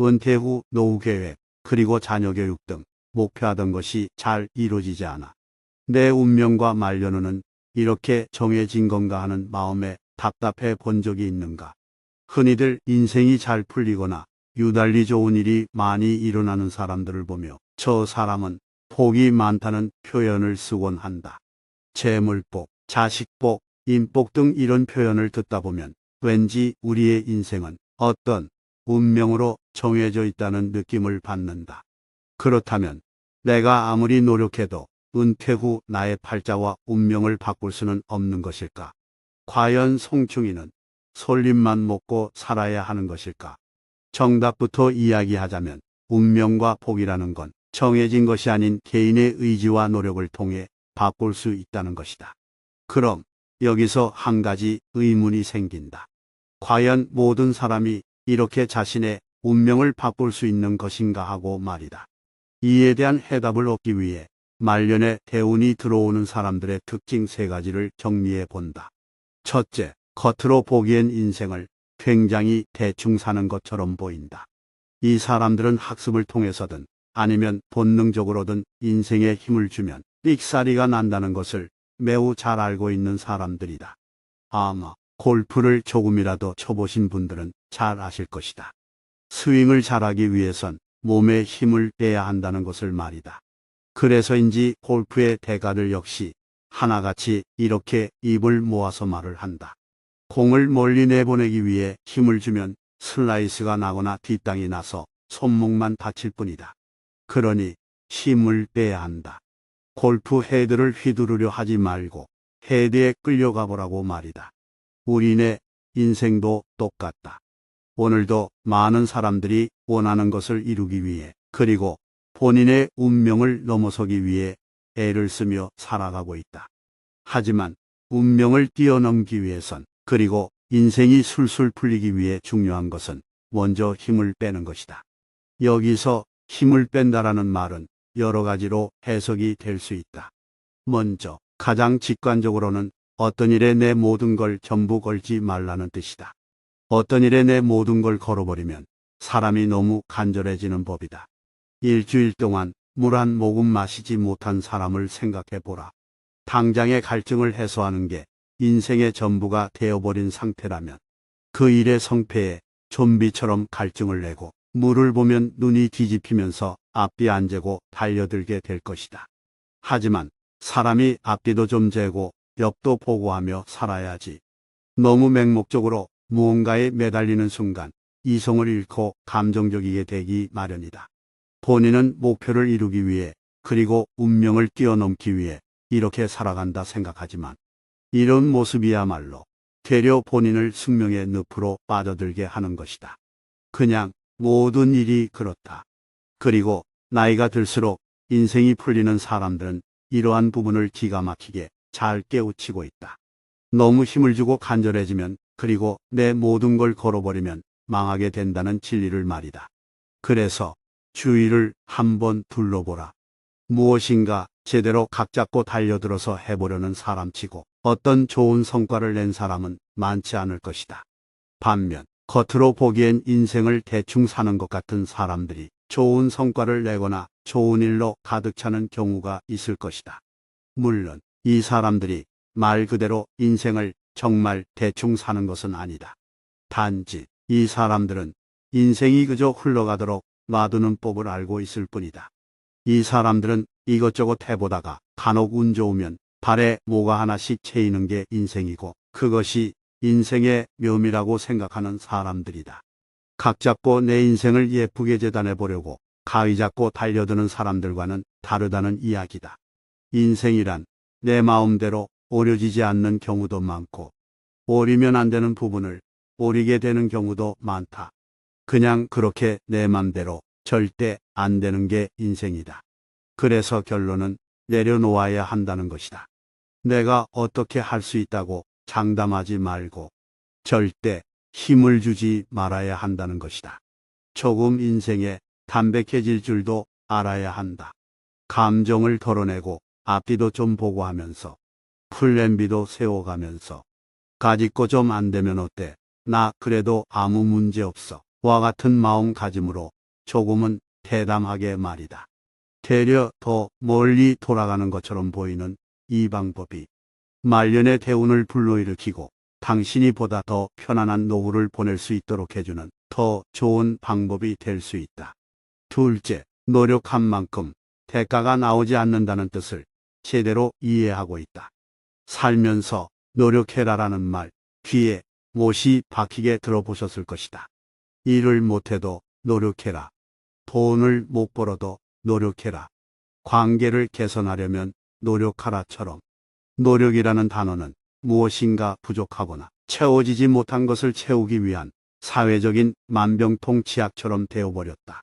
은퇴 후 노후 계획, 그리고 자녀 교육 등 목표하던 것이 잘 이루어지지 않아. 내 운명과 말년은 이렇게 정해진 건가 하는 마음에 답답해 본 적이 있는가. 흔히들 인생이 잘 풀리거나 유달리 좋은 일이 많이 일어나는 사람들을 보며 저 사람은 복이 많다는 표현을 쓰곤 한다. 재물복, 자식복, 인복 등 이런 표현을 듣다 보면 왠지 우리의 인생은 어떤 운명으로 정해져 있다는 느낌을 받는다. 그렇다면 내가 아무리 노력해도 은퇴 후 나의 팔자와 운명을 바꿀 수는 없는 것일까? 과연 송충이는 솔잎만 먹고 살아야 하는 것일까? 정답부터 이야기하자면 운명과 복이라는 건 정해진 것이 아닌 개인의 의지와 노력을 통해 바꿀 수 있다는 것이다. 그럼 여기서 한 가지 의문이 생긴다. 과연 모든 사람이 이렇게 자신의 운명을 바꿀 수 있는 것인가 하고 말이다. 이에 대한 해답을 얻기 위해 말년에 대운이 들어오는 사람들의 특징 세 가지를 정리해 본다. 첫째, 겉으로 보기엔 인생을 굉장히 대충 사는 것처럼 보인다. 이 사람들은 학습을 통해서든 아니면 본능적으로든 인생에 힘을 주면 삑사리가 난다는 것을 매우 잘 알고 있는 사람들이다. 아마 골프를 조금이라도 쳐보신 분들은 잘 아실 것이다. 스윙을 잘하기 위해선 몸에 힘을 빼야 한다는 것을 말이다. 그래서인지 골프의 대가들 역시 하나같이 이렇게 입을 모아서 말을 한다. 공을 멀리 내보내기 위해 힘을 주면 슬라이스가 나거나 뒷땅이 나서 손목만 다칠 뿐이다. 그러니 힘을 빼야 한다. 골프 헤드를 휘두르려 하지 말고 헤드에 끌려가 보라고 말이다. 우리네 인생도 똑같다. 오늘도 많은 사람들이 원하는 것을 이루기 위해 그리고 본인의 운명을 넘어서기 위해 애를 쓰며 살아가고 있다. 하지만 운명을 뛰어넘기 위해선 그리고 인생이 술술 풀리기 위해 중요한 것은 먼저 힘을 빼는 것이다. 여기서 힘을 뺀다라는 말은 여러 가지로 해석이 될 수 있다. 먼저 가장 직관적으로는 어떤 일에 내 모든 걸 전부 걸지 말라는 뜻이다. 어떤 일에 내 모든 걸 걸어버리면 사람이 너무 간절해지는 법이다. 일주일 동안 물 한 모금 마시지 못한 사람을 생각해 보라. 당장의 갈증을 해소하는 게 인생의 전부가 되어버린 상태라면 그 일의 성패에 좀비처럼 갈증을 내고 물을 보면 눈이 뒤집히면서 앞뒤 안 재고 달려들게 될 것이다. 하지만 사람이 앞뒤도 좀 재고 옆도 보고 하며 살아야지. 너무 맹목적으로 무언가에 매달리는 순간 이성을 잃고 감정적이게 되기 마련이다. 본인은 목표를 이루기 위해 그리고 운명을 뛰어넘기 위해 이렇게 살아간다 생각하지만 이런 모습이야말로 되려 본인을 숙명의 늪으로 빠져들게 하는 것이다. 그냥 모든 일이 그렇다. 그리고 나이가 들수록 인생이 풀리는 사람들은 이러한 부분을 기가 막히게 잘 깨우치고 있다. 너무 힘을 주고 간절해지면 그리고 내 모든 걸 걸어버리면 망하게 된다는 진리를 말이다. 그래서 주위를 한번 둘러보라. 무엇인가 제대로 각 잡고 달려들어서 해보려는 사람치고 어떤 좋은 성과를 낸 사람은 많지 않을 것이다. 반면 겉으로 보기엔 인생을 대충 사는 것 같은 사람들이 좋은 성과를 내거나 좋은 일로 가득 차는 경우가 있을 것이다. 물론 이 사람들이 말 그대로 인생을 정말 대충 사는 것은 아니다. 단지 이 사람들은 인생이 그저 흘러가도록 놔두는 법을 알고 있을 뿐이다. 이 사람들은 이것저것 해보다가 간혹 운 좋으면 발에 뭐가 하나씩 채이는 게 인생이고 그것이 인생의 묘미라고 생각하는 사람들이다. 각 잡고 내 인생을 예쁘게 재단해 보려고 가위 잡고 달려드는 사람들과는 다르다는 이야기다. 인생이란 내 마음대로 오려지지 않는 경우도 많고 오리면 안 되는 부분을 오리게 되는 경우도 많다. 그냥 그렇게 내 맘대로 절대 안 되는 게 인생이다. 그래서 결론은 내려놓아야 한다는 것이다. 내가 어떻게 할 수 있다고 장담하지 말고 절대 힘을 주지 말아야 한다는 것이다. 조금 인생에 담백해질 줄도 알아야 한다. 감정을 덜어내고 앞뒤도 좀 보고 하면서 플랜비도 세워가면서 가짓거 좀안 되면 어때? 나 그래도 아무 문제 없어. 와 같은 마음가짐으로 조금은 대담하게 말이다. 되려 더 멀리 돌아가는 것처럼 보이는 이 방법이 말년의 대운을 불러일으키고 당신이 보다 더 편안한 노후를 보낼 수 있도록 해주는 더 좋은 방법이 될 수 있다. 둘째, 노력한 만큼 대가가 나오지 않는다는 뜻을 제대로 이해하고 있다. 살면서 노력해라라는 말 귀에 못이 박히게 들어보셨을 것이다. 일을 못해도 노력해라. 돈을 못 벌어도 노력해라. 관계를 개선하려면 노력하라처럼 노력이라는 단어는 무엇인가 부족하거나 채워지지 못한 것을 채우기 위한 사회적인 만병통치약처럼 되어버렸다.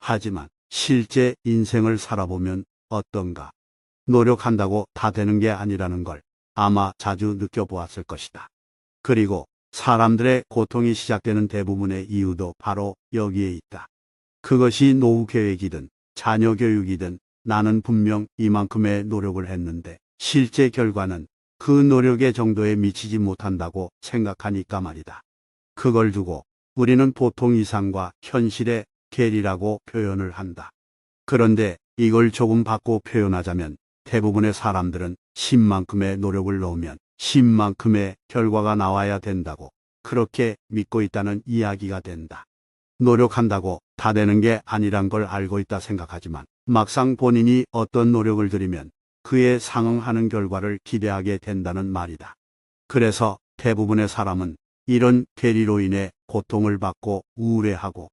하지만 실제 인생을 살아보면 어떤가? 노력한다고 다 되는 게 아니라는 걸 아마 자주 느껴보았을 것이다. 그리고 사람들의 고통이 시작되는 대부분의 이유도 바로 여기에 있다. 그것이 노후 계획이든 자녀 교육이든 나는 분명 이만큼의 노력을 했는데 실제 결과는 그 노력의 정도에 미치지 못한다고 생각하니까 말이다. 그걸 두고 우리는 보통 이상과 현실의 괴리라고 표현을 한다. 그런데 이걸 조금 바꿔 표현하자면 대부분의 사람들은 10만큼의 노력을 넣으면 10만큼의 결과가 나와야 된다고 그렇게 믿고 있다는 이야기가 된다. 노력한다고 다 되는 게 아니란 걸 알고 있다 생각하지만 막상 본인이 어떤 노력을 들이면 그에 상응하는 결과를 기대하게 된다는 말이다. 그래서 대부분의 사람은 이런 괴리로 인해 고통을 받고 우울해하고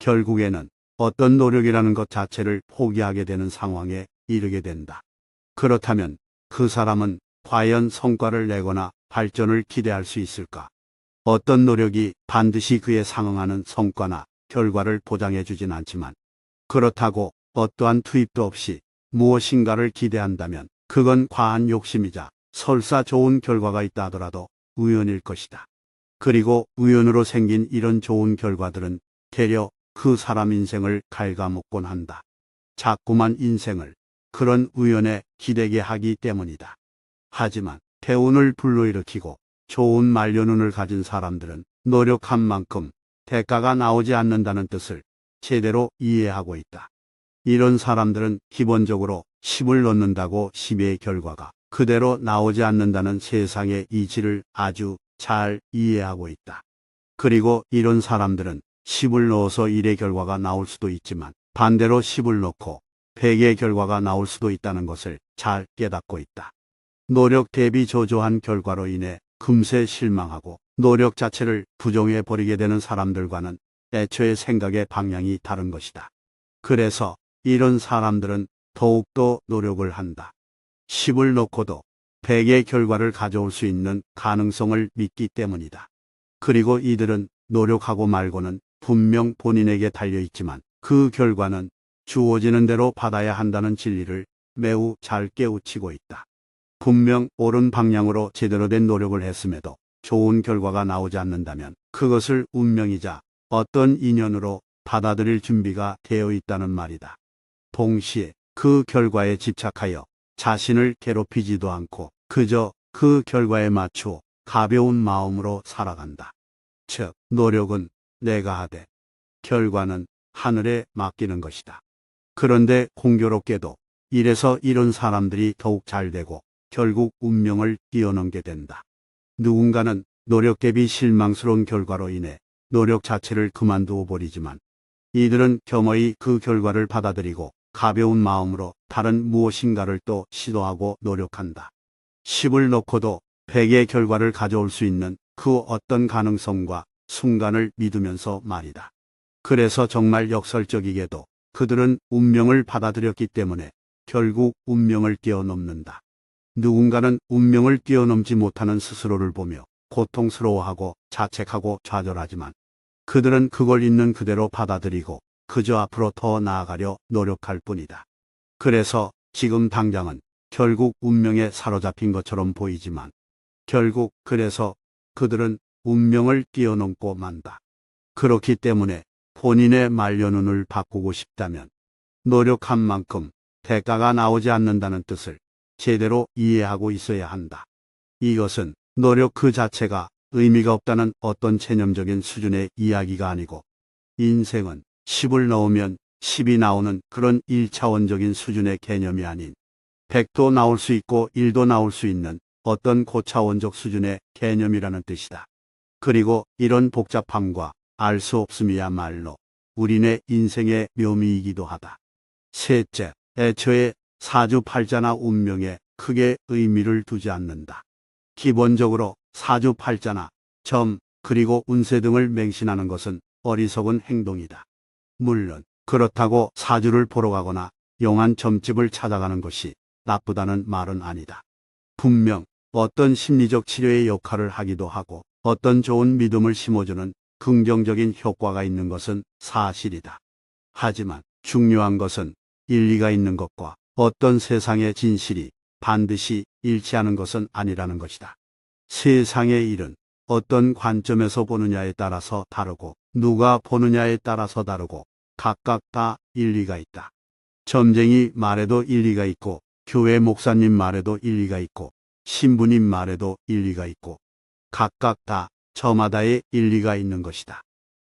결국에는 어떤 노력이라는 것 자체를 포기하게 되는 상황에 이르게 된다. 그렇다면 그 사람은 과연 성과를 내거나 발전을 기대할 수 있을까? 어떤 노력이 반드시 그에 상응하는 성과나 결과를 보장해 주진 않지만 그렇다고 어떠한 투입도 없이 무엇인가를 기대한다면 그건 과한 욕심이자 설사 좋은 결과가 있다 하더라도 우연일 것이다. 그리고 우연으로 생긴 이런 좋은 결과들은 되려 그 사람 인생을 갉아먹곤 한다. 자꾸만 인생을 그런 우연에 기대게 하기 때문이다. 하지만 대운을 불러일으키고 좋은 말년운을 가진 사람들은 노력한 만큼 대가가 나오지 않는다는 뜻을 제대로 이해하고 있다. 이런 사람들은 기본적으로 10을 넣는다고 10의 결과가 그대로 나오지 않는다는 세상의 이치를 아주 잘 이해하고 있다. 그리고 이런 사람들은 10을 넣어서 1의 결과가 나올 수도 있지만 반대로 10을 넣고 100의 결과가 나올 수도 있다는 것을 잘 깨닫고 있다. 노력 대비 저조한 결과로 인해 금세 실망하고 노력 자체를 부정해 버리게 되는 사람들과는 애초에 생각의 방향이 다른 것이다. 그래서 이런 사람들은 더욱더 노력을 한다. 10을 놓고도 100의 결과를 가져올 수 있는 가능성을 믿기 때문이다. 그리고 이들은 노력하고 말고는 분명 본인에게 달려있지만 그 결과는 주어지는 대로 받아야 한다는 진리를 매우 잘 깨우치고 있다. 분명 옳은 방향으로 제대로 된 노력을 했음에도 좋은 결과가 나오지 않는다면 그것을 운명이자 어떤 인연으로 받아들일 준비가 되어 있다는 말이다. 동시에 그 결과에 집착하여 자신을 괴롭히지도 않고 그저 그 결과에 맞추어 가벼운 마음으로 살아간다. 즉, 노력은 내가 하되 결과는 하늘에 맡기는 것이다. 그런데 공교롭게도 이래서 이런 사람들이 더욱 잘 되고 결국 운명을 뛰어넘게 된다. 누군가는 노력 대비 실망스러운 결과로 인해 노력 자체를 그만두어 버리지만 이들은 겸허히 그 결과를 받아들이고 가벼운 마음으로 다른 무엇인가를 또 시도하고 노력한다. 10을 놓고도 100의 결과를 가져올 수 있는 그 어떤 가능성과 순간을 믿으면서 말이다. 그래서 정말 역설적이게도 그들은 운명을 받아들였기 때문에 결국 운명을 뛰어넘는다. 누군가는 운명을 뛰어넘지 못하는 스스로를 보며 고통스러워하고 자책하고 좌절하지만 그들은 그걸 있는 그대로 받아들이고 그저 앞으로 더 나아가려 노력할 뿐이다. 그래서 지금 당장은 결국 운명에 사로잡힌 것처럼 보이지만 결국 그래서 그들은 운명을 뛰어넘고 만다. 그렇기 때문에 본인의 말년운을 바꾸고 싶다면 노력한 만큼 대가가 나오지 않는다는 뜻을 제대로 이해하고 있어야 한다. 이것은 노력 그 자체가 의미가 없다는 어떤 체념적인 수준의 이야기가 아니고 인생은 10을 넣으면 10이 나오는 그런 1차원적인 수준의 개념이 아닌 100도 나올 수 있고 1도 나올 수 있는 어떤 고차원적 수준의 개념이라는 뜻이다. 그리고 이런 복잡함과 알 수 없음이야말로 우리네 인생의 묘미이기도 하다. 셋째, 애초에 사주팔자나 운명에 크게 의미를 두지 않는다. 기본적으로 사주팔자나 점, 그리고 운세 등을 맹신하는 것은 어리석은 행동이다. 물론 그렇다고 사주를 보러 가거나 용한 점집을 찾아가는 것이 나쁘다는 말은 아니다. 분명 어떤 심리적 치료의 역할을 하기도 하고 어떤 좋은 믿음을 심어주는 긍정적인 효과가 있는 것은 사실이다. 하지만 중요한 것은 일리가 있는 것과 어떤 세상의 진실이 반드시 일치하는 것은 아니라는 것이다. 세상의 일은 어떤 관점에서 보느냐에 따라서 다르고 누가 보느냐에 따라서 다르고 각각 다 일리가 있다. 점쟁이 말에도 일리가 있고 교회 목사님 말에도 일리가 있고 신부님 말에도 일리가 있고 각각 다 저마다의 일리가 있는 것이다.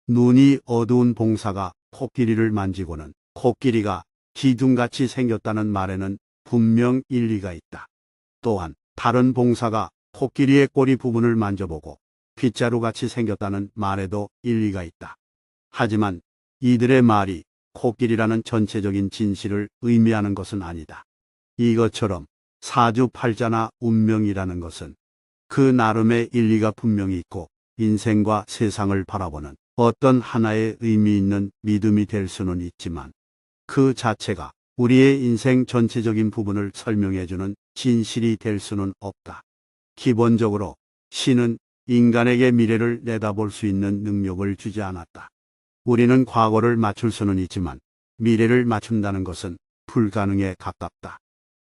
눈이 어두운 봉사가 코끼리를 만지고는 코끼리가 기둥같이 생겼다는 말에는 분명 일리가 있다. 또한 다른 봉사가 코끼리의 꼬리 부분을 만져보고 빗자루같이 생겼다는 말에도 일리가 있다. 하지만 이들의 말이 코끼리라는 전체적인 진실을 의미하는 것은 아니다. 이것처럼 사주팔자나 운명이라는 것은 그 나름의 일리가 분명히 있고 인생과 세상을 바라보는 어떤 하나의 의미 있는 믿음이 될 수는 있지만 그 자체가 우리의 인생 전체적인 부분을 설명해주는 진실이 될 수는 없다. 기본적으로 신은 인간에게 미래를 내다볼 수 있는 능력을 주지 않았다. 우리는 과거를 맞출 수는 있지만 미래를 맞춘다는 것은 불가능에 가깝다.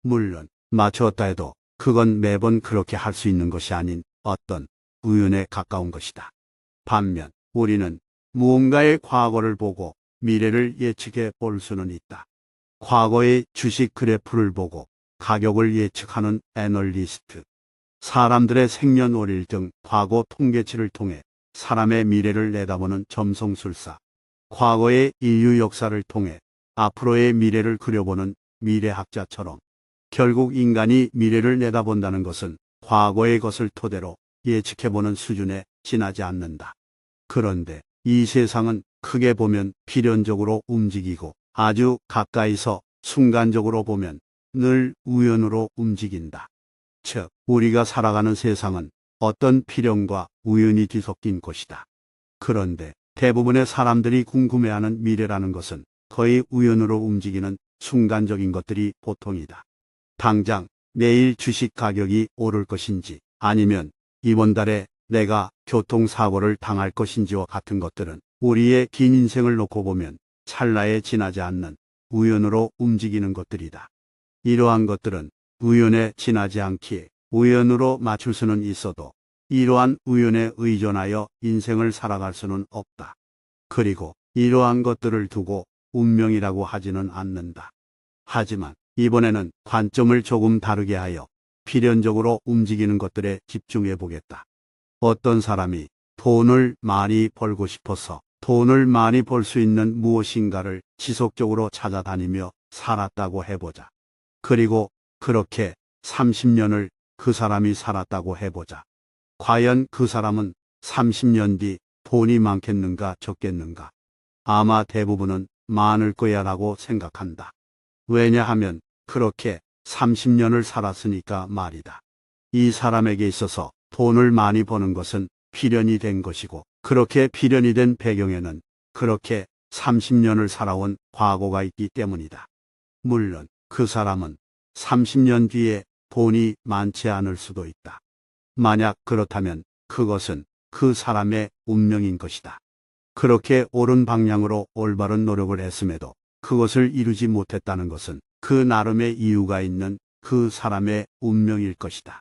물론 맞추었다 해도 그건 매번 그렇게 할 수 있는 것이 아닌 어떤 우연에 가까운 것이다. 반면 우리는 무언가의 과거를 보고 미래를 예측해 볼 수는 있다. 과거의 주식 그래프를 보고 가격을 예측하는 애널리스트. 사람들의 생년월일 등 과거 통계치를 통해 사람의 미래를 내다보는 점성술사. 과거의 인류 역사를 통해 앞으로의 미래를 그려보는 미래학자처럼 결국 인간이 미래를 내다본다는 것은 과거의 것을 토대로 예측해보는 수준에 지나지 않는다. 그런데 이 세상은 크게 보면 필연적으로 움직이고 아주 가까이서 순간적으로 보면 늘 우연으로 움직인다. 즉, 우리가 살아가는 세상은 어떤 필연과 우연이 뒤섞인 것이다. 그런데 대부분의 사람들이 궁금해하는 미래라는 것은 거의 우연으로 움직이는 순간적인 것들이 보통이다. 당장 내일 주식 가격이 오를 것인지 아니면 이번 달에 내가 교통사고를 당할 것인지와 같은 것들은 우리의 긴 인생을 놓고 보면 찰나에 지나지 않는 우연으로 움직이는 것들이다. 이러한 것들은 우연에 지나지 않기에 우연으로 맞출 수는 있어도 이러한 우연에 의존하여 인생을 살아갈 수는 없다. 그리고 이러한 것들을 두고 운명이라고 하지는 않는다. 하지만 이번에는 관점을 조금 다르게 하여 필연적으로 움직이는 것들에 집중해 보겠다. 어떤 사람이 돈을 많이 벌고 싶어서 돈을 많이 벌 수 있는 무엇인가를 지속적으로 찾아다니며 살았다고 해보자. 그리고 그렇게 30년을 그 사람이 살았다고 해보자. 과연 그 사람은 30년 뒤 돈이 많겠는가 적겠는가? 아마 대부분은 많을 거야 라고 생각한다. 왜냐하면 그렇게 30년을 살았으니까 말이다. 이 사람에게 있어서 돈을 많이 버는 것은 필연이 된 것이고 그렇게 필연이 된 배경에는 그렇게 30년을 살아온 과거가 있기 때문이다. 물론 그 사람은 30년 뒤에 돈이 많지 않을 수도 있다. 만약 그렇다면 그것은 그 사람의 운명인 것이다. 그렇게 옳은 방향으로 올바른 노력을 했음에도 그것을 이루지 못했다는 것은 그 나름의 이유가 있는 그 사람의 운명일 것이다.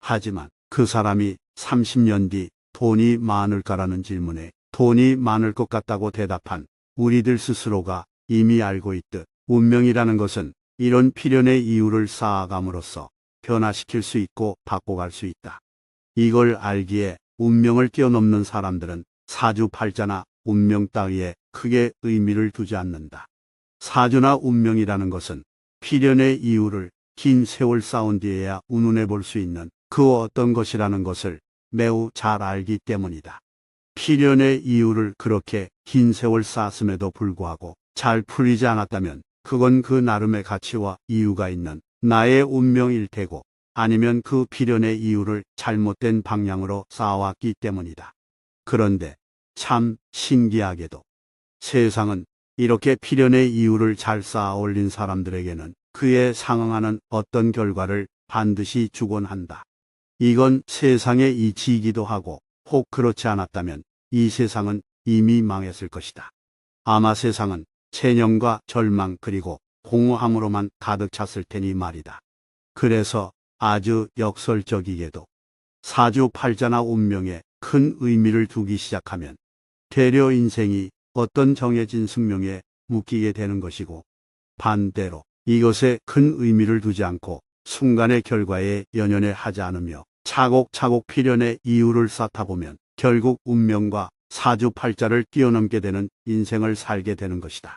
하지만 그 사람이 30년 뒤 돈이 많을까라는 질문에 돈이 많을 것 같다고 대답한 우리들 스스로가 이미 알고 있듯 운명이라는 것은 이런 필연의 이유를 쌓아감으로써 변화시킬 수 있고 바꿔갈 수 있다. 이걸 알기에 운명을 뛰어넘는 사람들은 사주팔자나 운명 따위에 크게 의미를 두지 않는다. 사주나 운명이라는 것은 필연의 이유를 긴 세월 쌓은 뒤에야 운운해 볼 수 있는 그 어떤 것이라는 것을 매우 잘 알기 때문이다. 필연의 이유를 그렇게 긴 세월 쌓았음에도 불구하고 잘 풀리지 않았다면 그건 그 나름의 가치와 이유가 있는 나의 운명일 테고 아니면 그 필연의 이유를 잘못된 방향으로 쌓아왔기 때문이다. 그런데 참 신기하게도 세상은 이렇게 필연의 이유를 잘 쌓아 올린 사람들에게는 그에 상응하는 어떤 결과를 반드시 주곤 한다. 이건 세상의 이치이기도 하고 혹 그렇지 않았다면 이 세상은 이미 망했을 것이다. 아마 세상은 체념과 절망 그리고 공허함으로만 가득 찼을 테니 말이다. 그래서 아주 역설적이게도 사주팔자나 운명에 큰 의미를 두기 시작하면 되려 인생이 어떤 정해진 숙명에 묶이게 되는 것이고 반대로 이것에 큰 의미를 두지 않고 순간의 결과에 연연해 하지 않으며 차곡차곡 필연의 이유를 쌓다 보면 결국 운명과 사주팔자를 뛰어넘게 되는 인생을 살게 되는 것이다.